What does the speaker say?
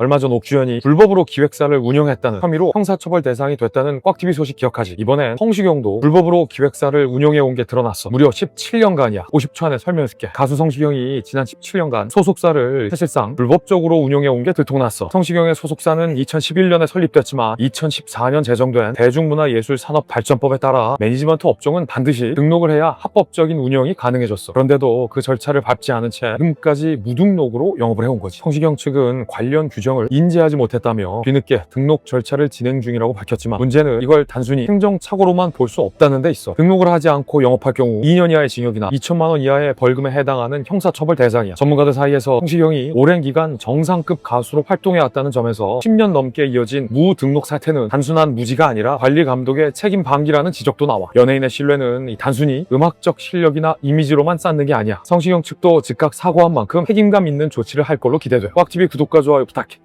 얼마 전 옥주현이 불법으로 기획사를 운영했다는 혐의로 형사처벌 대상이 됐다는 꽉TV 소식 기억하지? 이번엔 성시경도 불법으로 기획사를 운영해온 게 드러났어. 무려 17년간이야. 50초 안에 설명해줄게. 가수 성시경이 지난 17년간 소속사를 사실상 불법적으로 운영해온 게 들통났어. 성시경의 소속사는 2011년에 설립됐지만 2014년 제정된 대중문화예술산업발전법에 따라 매니지먼트 업종은 반드시 등록을 해야 합법적인 운영이 가능해졌어. 그런데도 그 절차를 밟지 않은 채 지금까지 무등록으로 영업을 해온 거지. 성시경 측은 관련 규정 을 인지하지 못했다며 뒤늦게 등록 절차를 진행 중이라고 밝혔지만 문제는 이걸 단순히 행정착오로만 볼 수 없다는 데 있어. 등록을 하지 않고 영업할 경우 2년 이하의 징역이나 2천만 원 이하의 벌금에 해당하는 형사처벌 대상이야. 전문가들 사이에서 성시경이 오랜 기간 정상급 가수로 활동해왔다는 점에서 10년 넘게 이어진 무등록 사태는 단순한 무지가 아니라 관리 감독의 책임 방기라는 지적도 나와. 연예인의 신뢰는 이 단순히 음악적 실력이나 이미지로만 쌓는 게 아니야. 성시경 측도 즉각 사과한 만큼 책임감 있는 조치를 할 걸로 기대돼. 꽉TV 구독과 좋아요 부탁해.